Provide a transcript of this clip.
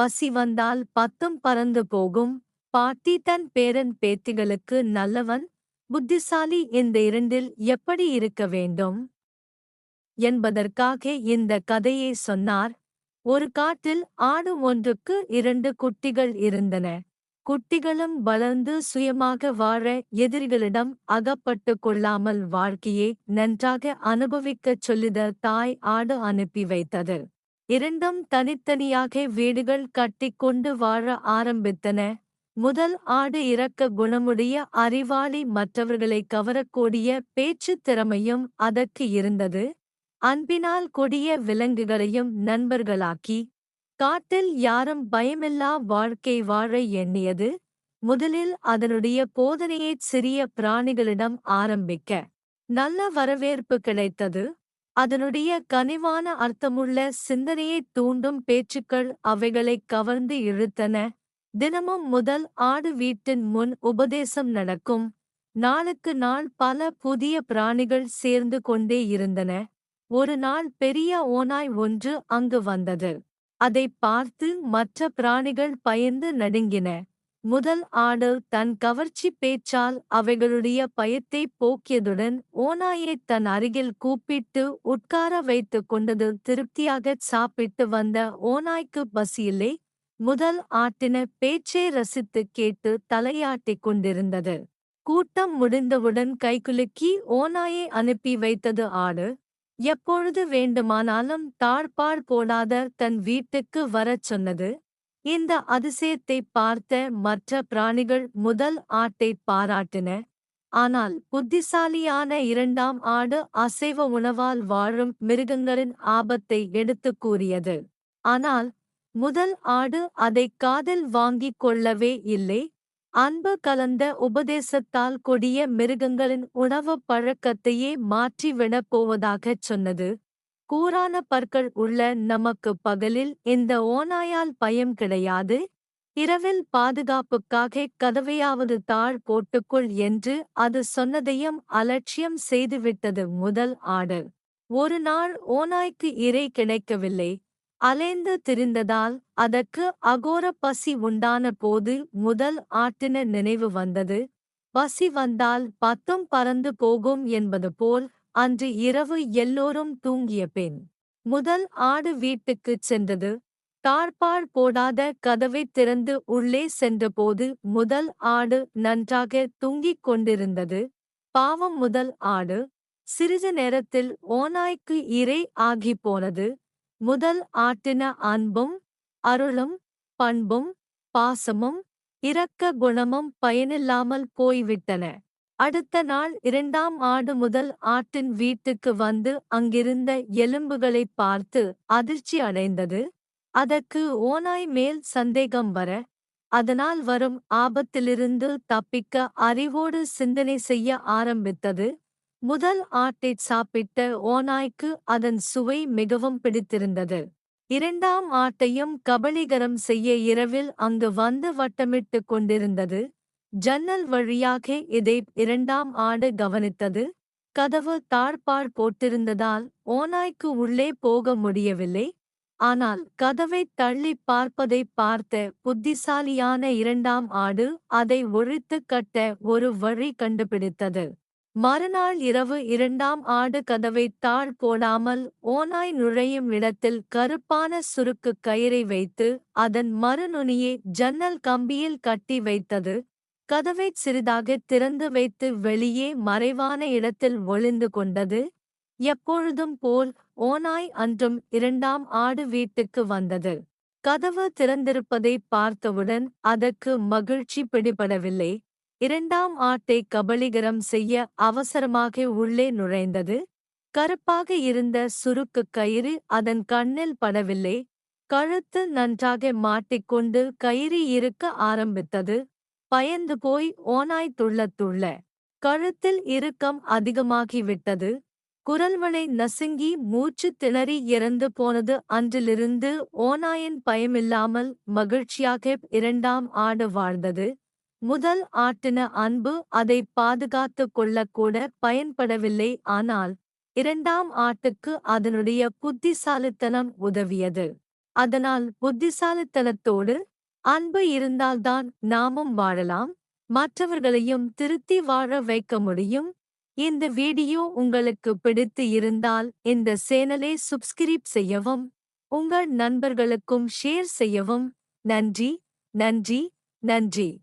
பசி வந்தால் பத்தும் பறந்து போகும். பாட்டி தன் பேரன் பேத்திகளுக்கு நல்லவன் புத்திசாலி இந்த இரண்டில் எப்படி இருக்க வேண்டும்? என்பதற்காக இந்த கதையை சொன்னார். ஒரு காட்டில் ஆடு ஒன்றுக்கு இரண்டு குட்டிகள் இருந்தன. குட்டிகளும் வளர்ந்து சுயமாக வாழ எதிரிகளிடம் அகப்பட்டு கொள்ளாமல் வாழ்க்கையை நன்றாக அனுபவிக்கச் சொல்லித தாய் ஆடு அனுப்பி வைத்தது. இரண்டும் தனித்தனியாக வீடுகள் கட்டிக்கொண்டு வாழ ஆரம்பித்தன. முதல் ஆடு இறக்க குணமுடைய அறிவாளி மற்றவர்களை கவரக்கூடிய பேச்சுத் திறமையும் அதற்கு இருந்தது. அன்பினால் கொடிய விலங்குகளையும் நண்பர்களாக்கி காட்டில் யாரும் பயமில்லா வாழ்க்கை வாழ எண்ணியது. முதலில் அதனுடைய போதனையைச் சிறிய பிராணிகளிடம் ஆரம்பிக்க நல்ல வரவேற்பு கிடைத்தது. அதனுடைய கனிவான அர்த்தமுள்ள சிந்தனையைத் தூண்டும் பேச்சுக்கள் அவைகளைக் கவர்ந்து இழுத்தன. தினமும் முதல் ஆடு வீட்டின் முன் உபதேசம் நடக்கும். நாளுக்கு நாள் பல புதிய பிராணிகள் சேர்ந்து கொண்டே இருந்தன. ஒரு நாள் பெரிய ஓநாய் ஒன்று அங்கு வந்தது. அதை பார்த்து மற்ற பிராணிகள் பயந்து நடுங்கின. முதல் ஆடு தன் கவர்ச்சி பேச்சால் அவைகளுடைய பயத்தை போக்கியதுடன் ஓநாயை தன் அருகில் கூப்பிட்டு உட்கார வைத்துக் கொண்டது திருப்தியாகச் சாப்பிட்டு வந்த ஓநாய்க்கு பசியில்லை. முதல் ஆட்டின பேச்சை ரசித்து கேட்டு தலையாட்டிக் கொண்டிருந்தது. கூட்டம் முடிந்தவுடன் கைகுலுக்கி ஓநாயை அனுப்பி வைத்தது ஆடு. எப்பொழுது வேண்டுமானாலும் தாழ்பாள் போடாத தன் வீட்டுக்கு வரச் சொன்னது. இந்த அதிசயத்தை பார்த்த மற்ற பிராணிகள் முதல் ஆட்டை பாராட்டின. ஆனால் புத்திசாலியான இரண்டாம் ஆடு அசைவ உணவால் வாழும் மிருகங்களின் ஆபத்தை எடுத்துக் கூறியது. ஆனால் முதல் ஆடு அதை காதில் வாங்கிக் கொள்ளவே இல்லை. அன்பு கலந்த உபதேசத்தால் கொடிய மிருகங்களின் உணவு பழக்கத்தையே மாற்றிவிடப் போவதாகச் சொன்னது. கூரான பற்கள் உள்ள நமக்கு பகலில் இந்த ஓநாயால் பயம் கிடையாது? இரவில் பாதுகாப்புக்காக கதவையாவது தாழ் போட்டுக்கொள் என்று அது சொன்னதையும் அலட்சியம் செய்துவிட்டது முதல் ஆடு ஒரு நாள் ஓநாய்க்கு இறை கிடைக்கவில்லை. அலைந்து திரிந்ததால் அதற்கு அகோர பசி உண்டான போது முதல் ஆட்டின நினைவு வந்தது. பசி வந்தால் பத்தும் பறந்து போகும் என்பது போல் அன்று இரவு எல்லோரும் தூங்கிய பெண் முதல் ஆடு வீட்டுக்குச் சென்றது. தாழ்பாள் போடாத கதவை திறந்து உள்ளே சென்றபோது முதல் ஆடு நன்றாக தூங்கிக் கொண்டிருந்தது. பாவம் முதல் ஆடு சிறிது நேரத்தில் ஓநாய்க்கு இரை ஆகிப் போனது. முதல் ஆட்டின அன்பும் அருளும் பண்பும் பாசமும் இரக்க குணமும் பயனில்லாமல் போய்விட்டன. அடுத்த நாள் இரண்டாம் ஆடு முதல் ஆட்டின் வீட்டுக்கு வந்து அங்கிருந்த எலும்புகளைப் பார்த்து அதிர்ச்சி அடைந்தது. அதற்கு ஓநாய் மேல் சந்தேகம் வர அதனால் வரும் ஆபத்திலிருந்து தப்பிக்க அறிவோடு சிந்தனை செய்ய ஆரம்பித்தது. முதல் ஆட்டை சாப்பிட்ட ஓநாய்க்கு அதன் சுவை மிகவும் பிடித்திருந்தது. இரண்டாம் ஆட்டையும் கபலீகரம் செய்ய இரவில் அங்கு வந்து வட்டமிட்டுக் கொண்டிருந்தது. ஜன்னல் வழியாக இதை இரண்டாம் ஆடு கவனித்தது. கதவு தாழ்பாள் போட்டிருந்ததால் ஓநாய்க்கு உள்ளே போக முடியவில்லை. ஆனால் கதவை தள்ளி பார்ப்பதை பார்த்த புத்திசாலியான இரண்டாம் ஆடு அதை ஒழித்து கட்ட ஒரு வழி கண்டுபிடித்தது. மறுநாள் இரவு இரண்டாம் ஆடு கதவை தாழ் போடாமல் ஓநாய் நுழையும் இடத்தில் கருப்பான சுருக்கு கயிறை வைத்து அதன் மறுநுனியை ஜன்னல் கம்பியில் கட்டி வைத்தது. கதவைச் சிறிதாக திறந்து வைத்து வெளியே மறைவான இடத்தில் ஒளிந்து கொண்டது எப்பொழுதும் போல் ஓநாய் அன்றும் இரண்டாம் ஆடு வீட்டுக்கு வந்தது. கதவு திறந்திருப்பதை பார்த்தவுடன் அதற்கு மகிழ்ச்சி பிடிபடவில்லை. இரண்டாம் ஆட்டை கபளீகரம் செய்ய அவசரமாக உள்ளே நுழைந்தது. கருப்பாக இருந்த சுருக்கு கயிறு அதன் கண்ணில் படவில்லை. கழுத்து நன்றாக மாட்டிக்கொண்டு கயிறு இருக்க ஆரம்பித்தது. பயந்து போய் ஓனாய் துள்ளத் துள்ள கழுத்தில் இறுக்கம் அதிகமாகிவிட்டது. குரல்வளை நசுங்கி மூச்சு திணறி இறந்து போனது அன்றிலிருந்து ஓநாயின் பயமில்லாமல் மகிழ்ச்சியாக இரண்டாம் ஆடு வாழ்ந்தது. முதல் ஆட்டின அன்பு அதை பாதுகாத்துக் கொள்ளக்கூட பயன்படவில்லை. ஆனால் இரண்டாம் ஆட்டுக்கு அதனுடைய புத்திசாலித்தனம் உதவியது. அதனால் புத்திசாலித்தனத்தோடு அன்பு இருந்தால்தான் நாமும் வாழலாம். மற்றவர்களையும் திருத்தி வாழ வைக்க முடியும். இந்த வீடியோ உங்களுக்கு பிடித்து இருந்தால் இந்த சேனலை சப்ஸ்கிரைப் செய்யவும் உங்கள் நண்பர்களுக்கும் ஷேர் செய்யவும். நன்றி நன்றி நன்றி.